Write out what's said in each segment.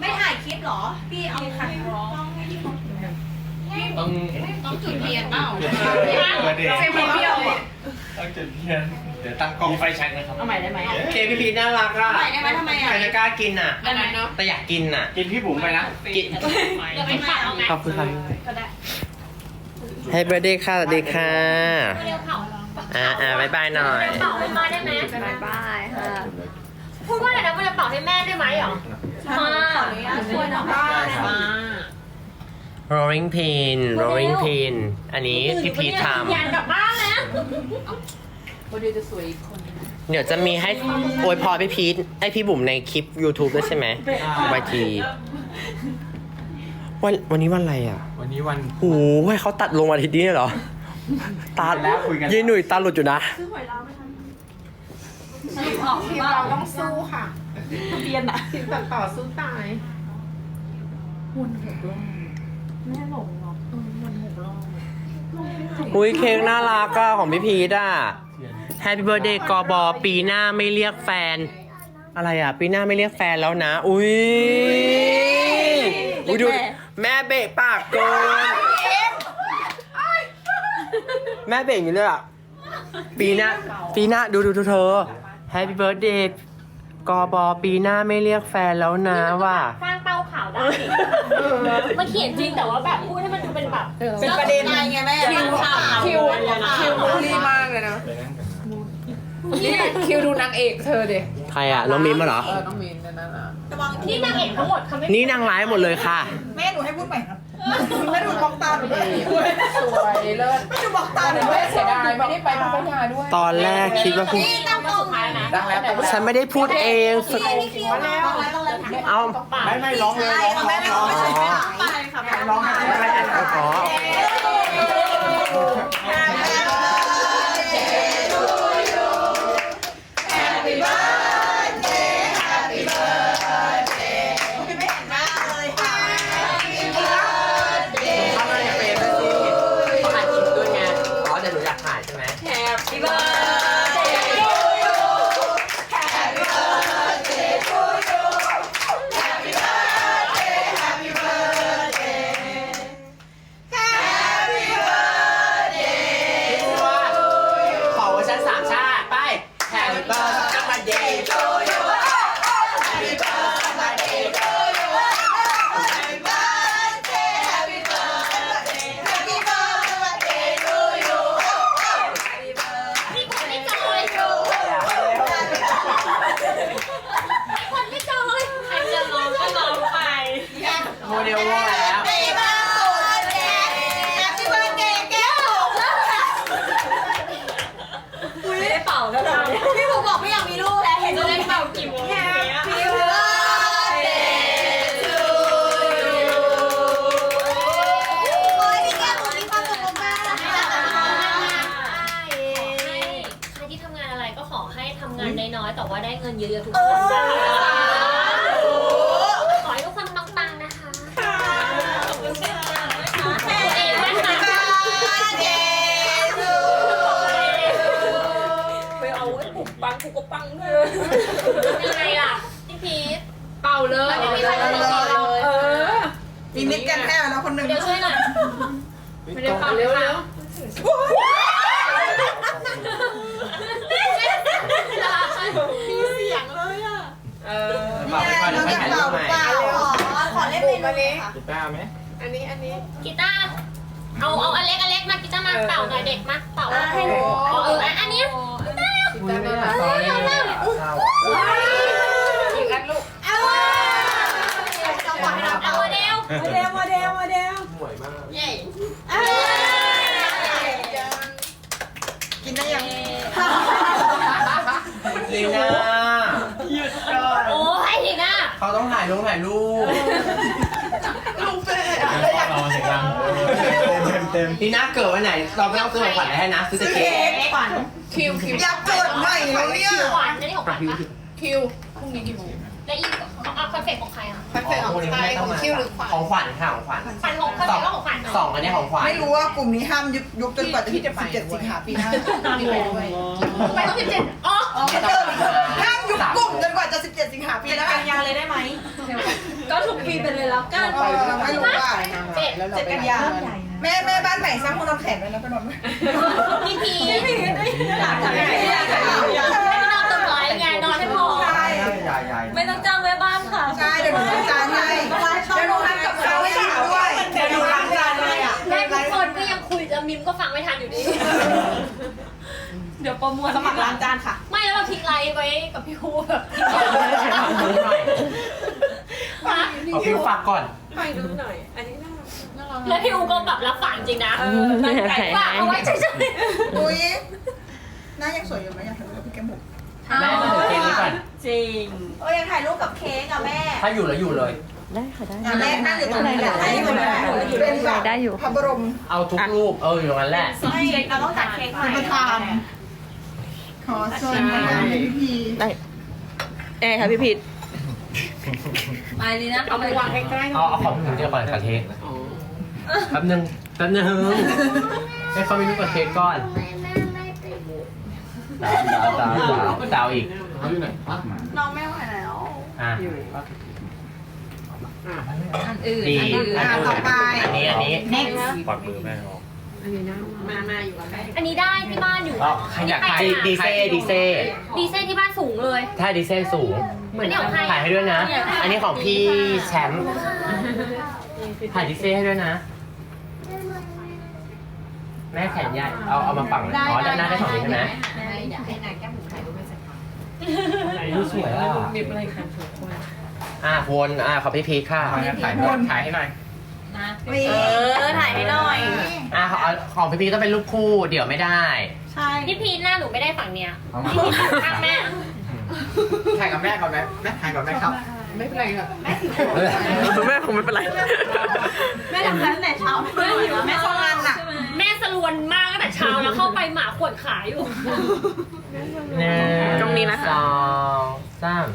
ไม่ถ่ายคลิปเหรอ พี่เอาคันร้องต้องต้องจุดเทียนเปล่าเปิดเดทเซลฟี่เดียวต้องจุดเทียน เดี๋ยวตั้งกล้องไฟแช็กนะครับเอาใหม่ได้ไหมเคพี่พีชน่ารักอะใหม่ได้ไหมทำไมอะใครจะกล้ากินอะได้ไหมเนาะแต่อยากกินอะ กินพี่บุ๋มไปนะ กินเดี๋ยวไปฝากเอาไหมขอบคุณครับก็ได้ให้เบอร์เดย์ค่ะสวัสดีค่ะเร็วเผาอ่าอ่าบายบายหน่อย เป่าให้มาได้ไหมบายบายค่ะ พูดว่าอะไรนะว่าจะเป่าให้แม่ได้ไหมหรอมาขออนุญาตช่วยน้องได้มา rolling pin rolling pin อันนี้พี่พีชทอยากกลับบ้านแล้วำเดี๋ยวจะมีให้อวยพรพี่พีชให้พี่บุ๋มในคลิป YouTube ด้วยใช่ไหมวายทีวันวันนี้วันอะไรอะ วันนี้วันโอ้โหให้เขาตัดลงอาทิตย์นี้เหรอ ตาแล้วคุยกันยีหนุ่ยตาหลุดอยู่นะ ทีมเราต้องสู้ค่ะทีมตัดต่อสู้ตายอุ้ยเค้กน่ารักอะของพี่พีทอะแฮปปี้เบิร์ดเดย์กอบอปีหน้าไม่เรียกแฟน อะไรอะปีหน้าไม่เรียกแฟนแล้วนะ อุ้ยอุ้ยดูแม่เบะปากเกิน แม่เบะอย่างนี้เลยอะปีหน้า ปีหน้าดูดูดูเธอแฮปปี้เบิร์ดเดย์กอบอปีหน้าไม่เรียกแฟนแล้วนะว่าสร้างเป้าขาวได้มันเขียนจริงแต่ว่าแบบพูดให้มันดูเป็นแบบเป็นประเด็นอะไรไงแม่คิวคิวคิวบูลลี่มากเลยนะนี่คิวดูนางเอกเธอเด็ใครอะน้องมิมมาเหรอ เออน้องมินนั่นน่ะระวังนี่นางเอกทั้งหมดเขาไม่ นี่นางร้ายหมดเลยค่ะ แม่หนูให้พูดใหม่ครับ แม่ดูบล็อกตาหนูด้วยสวยเลิศแม่ดูบล็อกตาหนูด้ไม่วยเสียดายไม่ได้ไปพัทยาด้วยตอนแรกคิดว่าพูดนี่ตั้งกล้องท้ายนะดังแล้วแต่ฉันไม่ได้พูดเองสุดนี่นี่คิวแล้วต้องแล้วต้องแล้วเอาไม่ไม่ร้องเลยใช่ค่ะแม่ไม่ร้องไม่ใช่ไม่ร้องไปค่ะแม่ร้องไม่ใช่ไม่ใช่อ๋านน้อยๆแต่ว่าได้เงินเยอะๆทุกเอคนอขอให้ทุกคนปังๆนะคะแม่ตัวเองนะคะ birthday to ไปเอาไว้ผมปังกูก็ปังเลยยังไงล่ะพี่พีทเป่าเลยไม่มีใครมาบอกเราเออมีมิตรกันแค่แล้วคนหนึ่งเดี๋ยวช่วยหน่อยไม่ได้เป่าเร็วเร็ว เสียงเลยอะ เออเปล่าไปก่อนเดี๋ยวไปถ่ายรูปใหม่เปล่าขอเล่นเมนูค่ะกีตาร์ไหมอันนี้อันนี้ กีตาร์เอาเอาอเล็กอเล็กมากีตาร์มาเป่าหน่อยเด็กมาเป่าให้หนูเอออันนี้ติดตามน่ารักตอนนี้เศร้าอีกอันลูกเอาจังหวะให้เราเอาเร็วโมเดลโมเดลโมเดลสวยมากเย้กินได้ยังลีน่าโอ้ยดีนะ เขาต้องถ่ายลงถ่ายรูปลูกเฟ่เราเสียงดังเต็มเต็มลีน่าเกิดวันไหน เราไม่ต้องซื้อของขวัญอะไรให้นะ ซื้อแต่ซื้อเค้เค้กกขวัญคิวคิวอยากเกิดใหม่แล้วเนี่ยหวานนะนี่ของขวัญปะคิวพรุ่งนี้กี่โมงและอีกเอาคอนเซ็ปต์ของใครอะคอนเสิร์ตของใครของคิวหรือขวัญของขวัญค่ะของขวัญขวัญของคอนเซ็ปต์ก็ของขวัญเนาะสองอันนี้ของขวัญไม่รู้ว่ากลุ่มนี้ห้ามยุบยุบจนกว่าจะถึง17สิงหาปีหน้ามีไปด้วยทำไมต้องสิบเจ็ดอ๋ออ๋อไม่เจอห้ามยุบกลุ่ม จนกว่าจะ 17 สิงหาปีหน้ากันยาเลยได้ไหม ก็ทุกปีเป็นเลยแล้วกันเออไม่รู้ว่าเจ็ดเจ็ดกันยาแม่แม่บ้านใหม่สร้างห้องนอนแขนไว้นะก็นอนไม่พี่พีอยากทำอะไรอยากทำอะไรไม่นอนตึกร้อยไงนอนให้พอใช่ไม่ต้องจ้างแม่บ้านค่ะ ใช่เดี๋ยวหนูจัดการให้เดี๋ยวหนูทำกับข้าวให้หนูด้วยเดี๋ยวหนูล้างจานให้อะแม่ทุกคนก็ยังคุยแล้วมิมก็ฟังไม่ทันอยู่ดีเดี๋ยวโปรโมทสมัครล้างจานค่ะ ไม่แล้วเราทิ้งไลน์ไว้กับพี่ฮูแบบเอาพี่ฝากก่อน ไปดูหน่อย อันนี้น่ารักแล้วพี่ฮูก็แบบรับฝันจริงนะเออตั้งใจฝากเอาไว้เฉยอุ้ยหน้ายังสวยอยู่ไหมอยากถ่ายรูปกับพี่แก้มบุกแม่มาถึงเกมนี้ก่อนจริงเออยังถ่ายรูปกับเค้กอะแม่ ถ้าอยู่แล้วอยู่เลยอะแม่นั่งอยู่ตรงนี้แหละให้มันเป็นแบบพระบรมเอาทุกรูป เอออยู่ตรงนั้นแหละ ไม่เราต้องตัดเค้กใหม่ประธาน ขอเชิญมายังพี่พีเอ้ค่ะพี่พิษไปนี่นะเอาไปวางใกล้เอาเอาของพี่หนูเดียวก่อนกับเค้กแป๊บนึงแป๊บนึงให้เขามีรูปกับเค้กก่อนดาวดาวดาวดาวดาวอีกน้องไม่ไหวแล้วอะอันอื่นดีอันอื่นอันอะนี้ต่อไปอันนี้อันนี้ปักมือแม่ออก มามาอยู่กันๆอันนี้ได้ที่บ้านอยู่อ๋อใครอยากถ่ายดีเซ่ดีเซ่ดีเซ่ที่บ้านสูงเลย ถ้าดีเซ่สูงอันนี้ของใครถ่ายให้ด้วยนะ อันนี้ของพี่แชมป์ถ่ายดีเซ่ให้ด้วยนะ แม่แขนใหญ่เอาเอามาฝั่งเลยอ๋อด้านหน้าได้ฝั่งนี้ใช่ไหมอยากให้นายแก้มบุ๋มถ่ายรูปเป็นสักครั้งดูสวยอะมีอะไรคะอะวนอะขอพี่พีคค่ะถ่ายถ่ายให้หน่อยนะนี่ เออถ่ายให้หน่อย อะของของพี่พีคต้องเป็นรูปคู่เดี๋ยวไม่ได้ใช่พี่พีทหน้าหนูไม่ได้ฝั่งเนี้ยพี่พีทข้างแม่ถ่ายกับแม่ก่อนไหมแม่ถ่ายกับแม่ครับแม่คงไม่เป็นไร แม่ทำงานตั้งแต่เช้าแม่อยู่แม่ทำงานหนักแม่สลวนมากตั้งแต่เช้าแล้วเข้าไปหมาขวดขาอยู่หนึ่งตรงนี้นะคะสองสาม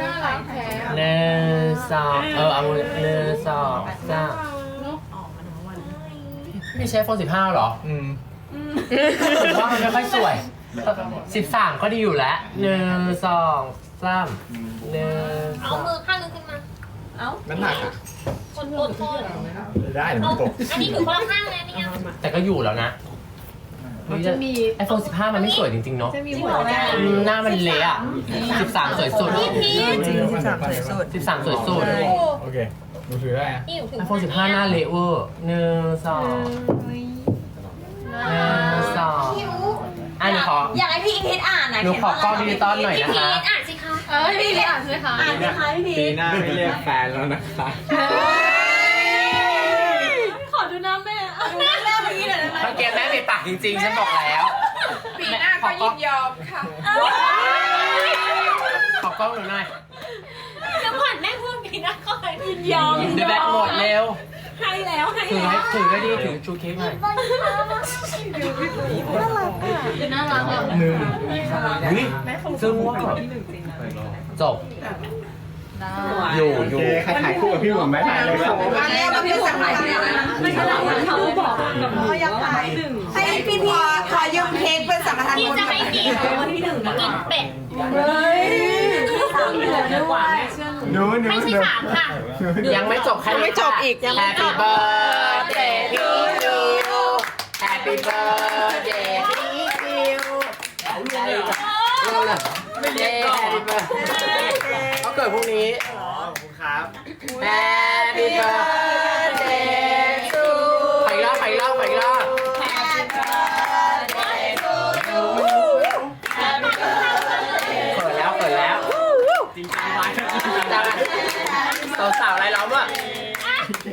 น่ารักแท้หนึ่งสองเออเอามือหนึ่งสองสาม พี่ใช้โฟนสิบห้าเหรออืมผมว่ามันไม่ค่อยสวยสิบสามก็ดีอยู่แล้วหนึ่งสองสามหนึ่งสเอาองมือข้างนึงขึ้นมานั่นหนักอะคนโดนโทษได้เดี๋ยวเอามันตกอันนี้ถือคนละข้างเลยนี่ไงแต่ก็อยู่แล้วนะไอโฟนสิบห้ามันไม่สวยจริง ๆ เนาะจะมีหัวแม่อืมหน้ามันเละอะสิบสามสวยสุด พี่พีทจริงสิบสามสวยสุดสิบสามสวยสุด โอเค ดูถือได้อะนี่อยู่ถึงไอโฟนสิบห้าหน้าเละเวอร์หนึ่งสองหนึ่งสองอันนี้ขอ อยากให้พี่พิษอ่านหน่อยหนูขอกล้องดิจิตอลหน่อยพี่นะพีคะทอ่านสิคะเออพี่พิษอ่านสิคะอ่านสิคะพี่พิปีษหน้าไม่เรียกแฟนแล้วนะคะขอดูหน้าแม่เอาดูหน้าแม่เมื่อกี้หน่อยได้ไหมเมื่อกี้แม่ปิดปากจริงๆ ฉันบอกแล้ว ปีหน้าก็ยินยอมค่ะ ขอกล้องหนูหน่อยแล้วผ่าน แม่พูดปีหน้าก็เลยยินยอมเดี๋ยวแบตหมดเร็วให้แล้วให้ถือแล้วให้ถือได้ดีถือชูเค้กหน่อยน่ารักอะหนึ่งนี่ซึ่งว่าจบอยู่อยู่โอเคใครถ่ายคู่กับพี่ผมไหมถ่ายเลยครับมาแล้วมาเป็นสังฆทานนะไม่ใช่เหมือนเขาบอกกับเขาอยากถ่ายให้พี่พีขอยืมเค้กเป็นสังฆทานพี่คนจะกับให้กินที่หนึ่งกินเป็ดเฮ้ยสามเดือนดีกว่าแม่เชื่อ หนูหนูหนูไม่ใช่สามค่ะ ยังไม่จบแค่ยังไม่จบอีกยังไม่จ Happy บ birthday to you Happy birthday to you เอารวมเลยเหรอรวมเลยไม่เรียกก่อนเขาเกิดพรุ่งนี้ขอบคุณครับ Happy birthday สาวสาวๆอะไรล้อมอะไม่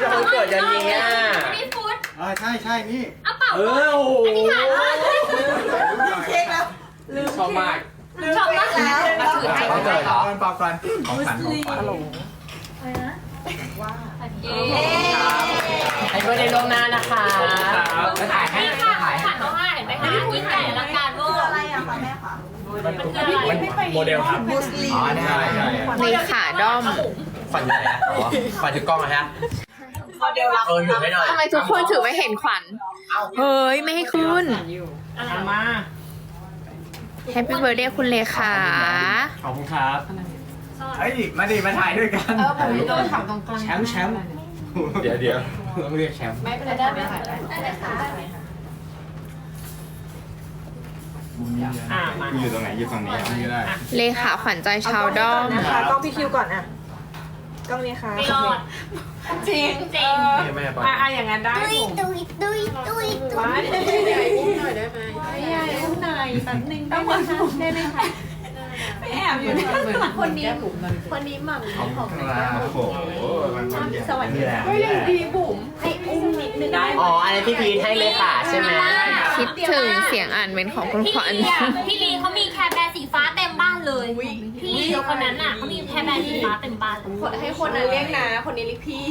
ได้คนเกิดเดือนนี้อะอันนี้ฟุตอ่าใช่ใช่นี่เอาเป่าเออโอ้โหอันนี้ถ่ายว่าเค้กแล้วชอบมากชอบมากแล้วเขาเกิดเหรอก่อนเปล่าก่อนของขวัญของขวัญให้เพื่อนในล่วงหน้านะคะแล้วถ่ายให้ ถ่ายมันคืออะไรโมเดลครับบูสลีอ๋อได้ใช่ในขาด้อมฝันอยู่ไหนอะอ๋อฝันถือกล้องอะฮะโมเดลรับเออถือไม่หน่อยทำไมทุกคนถือไม่เห็นขวัญ เฮ้ย ไม่ให้ขึ้น มา แฮปปี้เบิร์ดเดย์คุณเลขาขอบคุณครับเฮ้ยมาดิมาถ่ายด้วยกันเออผมโดนถามตรงกลางแชมป์แชมป์เดี๋ยวเดี๋ยวต้องเรียกแชมป์ ไม่เป็นไรได้ไหมคะ อยู่ตรงไหนอยู่ฝั่งนี้นี่ได้เลขาขวัญใจชาวด้อม นะคะกล้องพี่คิวก่อนอะกล้องนี้ค่ะไม่รอดจริงจริงไม่ไม่ไปอะอะอย่างนั้นได้ผม ตุยตุยตุยว้ายใหญ่อุ้มหน่อยได้ไหมใหญ่อุ้มหน่อยแป๊บนึงได้ไหมคะได้ไหมคะไม่แอบอยู่ข้างหลังคนนี้คนนี้หม่ำขอบคุณครับโอ้โหมันมันใหญ่สวัสดีนี่แหละก็ยังดีบุ๋มให้อุ้มนิดนึงได้อ๋ออันนี้พี่พีทให้เลขาใช่ไหม คิดถึงเสียงอ่านเม้นต์ของคุณพี่ขวัญ ลีอะพี่ลีเขามีแคร์แบร์สีฟ้าเต็มบ้านเลย พี่ลีคนนั้นอะเขามีแคร์แบร์สีฟ้าเต็มบ้านเลย ให้คนนั้นเรียกนะ คนนี้เรียกพี่